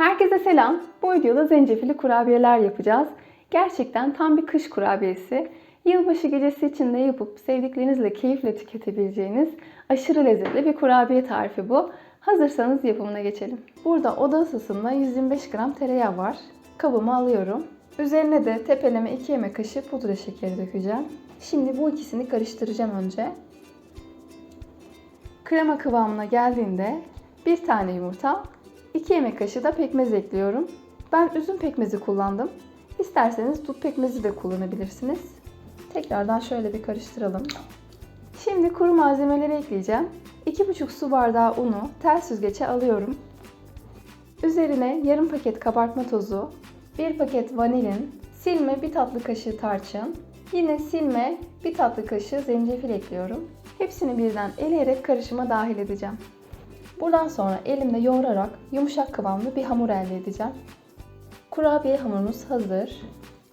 Herkese selam. Bu videoda zencefilli kurabiyeler yapacağız. Gerçekten tam bir kış kurabiyesi. Yılbaşı gecesi için de yapıp sevdiklerinizle keyifle tüketebileceğiniz aşırı lezzetli bir kurabiye tarifi bu. Hazırsanız yapımına geçelim. Burada oda ısısında 125 gram tereyağı var. Kabıma alıyorum. Üzerine de tepeleme 2 yemek kaşığı pudra şekeri dökeceğim. Şimdi bu ikisini karıştıracağım önce. Krema kıvamına geldiğinde bir tane yumurta, 2 yemek kaşığı da pekmez ekliyorum. Ben üzüm pekmezi kullandım. İsterseniz dut pekmezi de kullanabilirsiniz. Tekrardan şöyle bir karıştıralım. Şimdi kuru malzemeleri ekleyeceğim. 2,5 su bardağı unu tel süzgece alıyorum. Üzerine yarım paket kabartma tozu, 1 paket vanilin, silme 1 tatlı kaşığı tarçın, yine silme 1 tatlı kaşığı zencefil ekliyorum. Hepsini birden eleyerek karışıma dahil edeceğim. Buradan sonra elimle yoğurarak yumuşak kıvamlı bir hamur elde edeceğim. Kurabiye hamurumuz hazır.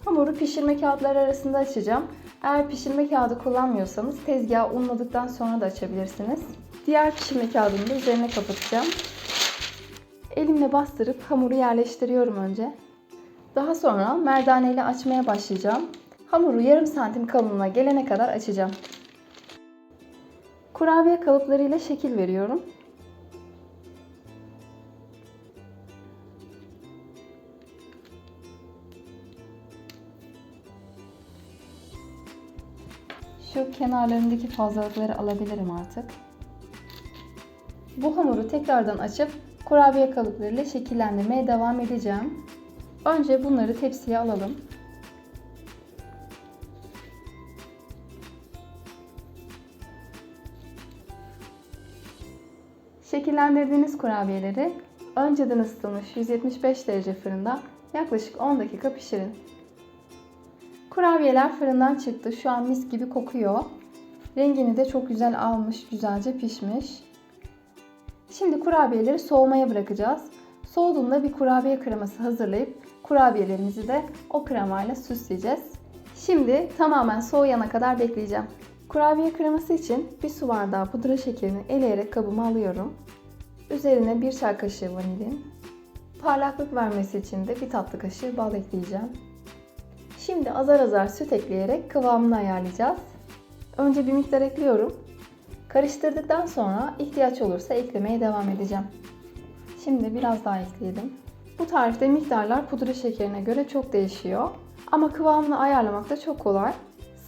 Hamuru pişirme kağıtları arasında açacağım. Eğer pişirme kağıdı kullanmıyorsanız tezgahı unladıktan sonra da açabilirsiniz. Diğer pişirme kağıdını da üzerine kapatacağım. Elimle bastırıp hamuru yerleştiriyorum önce. Daha sonra merdane ile açmaya başlayacağım. Hamuru yarım santim kalınlığına gelene kadar açacağım. Kurabiye kalıplarıyla şekil veriyorum. Şu kenarlarındaki fazlalıkları alabilirim artık. Bu hamuru tekrardan açıp kurabiye kalıplarıyla şekillendirmeye devam edeceğim. Önce bunları tepsiye alalım. Şekillendirdiğiniz kurabiyeleri önceden ısıtılmış 175 derece fırında yaklaşık 10 dakika pişirin. Kurabiyeler fırından çıktı. Şu an mis gibi kokuyor. Rengini de çok güzel almış, güzelce pişmiş. Şimdi kurabiyeleri soğumaya bırakacağız. Soğuduğunda bir kurabiye kreması hazırlayıp kurabiyelerimizi de o kremayla süsleyeceğiz. Şimdi tamamen soğuyana kadar bekleyeceğim. Kurabiye kreması için bir su bardağı pudra şekerini eleyerek kabıma alıyorum. Üzerine bir çay kaşığı vanilin. Parlaklık vermesi için de bir tatlı kaşığı bal ekleyeceğim. Şimdi azar azar süt ekleyerek kıvamını ayarlayacağız. Önce bir miktar ekliyorum. Karıştırdıktan sonra ihtiyaç olursa eklemeye devam edeceğim. Şimdi biraz daha ekleyelim. Bu tarifte miktarlar pudra şekerine göre çok değişiyor. Ama kıvamını ayarlamak da çok kolay.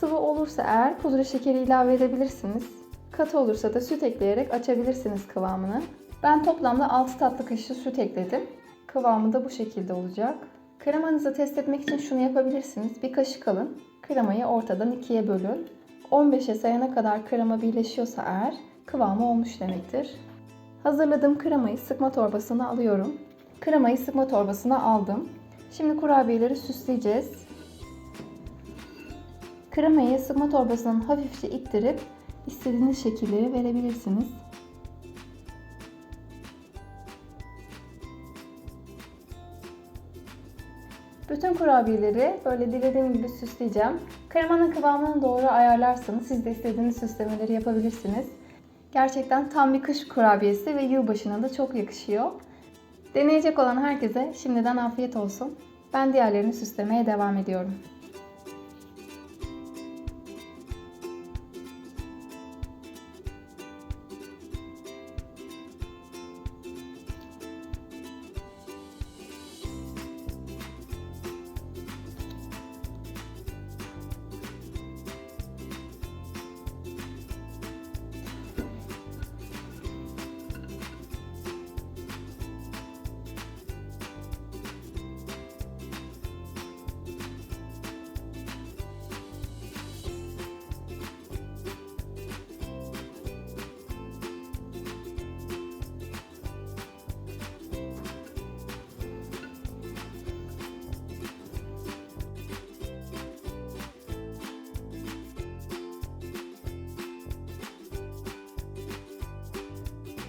Sıvı olursa eğer pudra şekeri ilave edebilirsiniz. Katı olursa da süt ekleyerek açabilirsiniz kıvamını. Ben toplamda 6 tatlı kaşığı süt ekledim. Kıvamı da bu şekilde olacak. Kremanızı test etmek için şunu yapabilirsiniz. Bir kaşık alın. Kremayı ortadan ikiye bölün. 15'e sayana kadar krema birleşiyorsa eğer kıvamı olmuş demektir. Hazırladığım kremayı sıkma torbasına alıyorum. Kremayı sıkma torbasına aldım. Şimdi kurabiyeleri süsleyeceğiz. Kremayı sıkma torbasının hafifçe ittirip istediğiniz şekilleri verebilirsiniz. Bütün kurabiyeleri böyle dilediğim gibi süsleyeceğim. Kremanın kıvamını doğru ayarlarsanız siz de istediğiniz süslemeleri yapabilirsiniz. Gerçekten tam bir kış kurabiyesi ve yılbaşına da çok yakışıyor. Deneyecek olan herkese şimdiden afiyet olsun. Ben diğerlerini süslemeye devam ediyorum.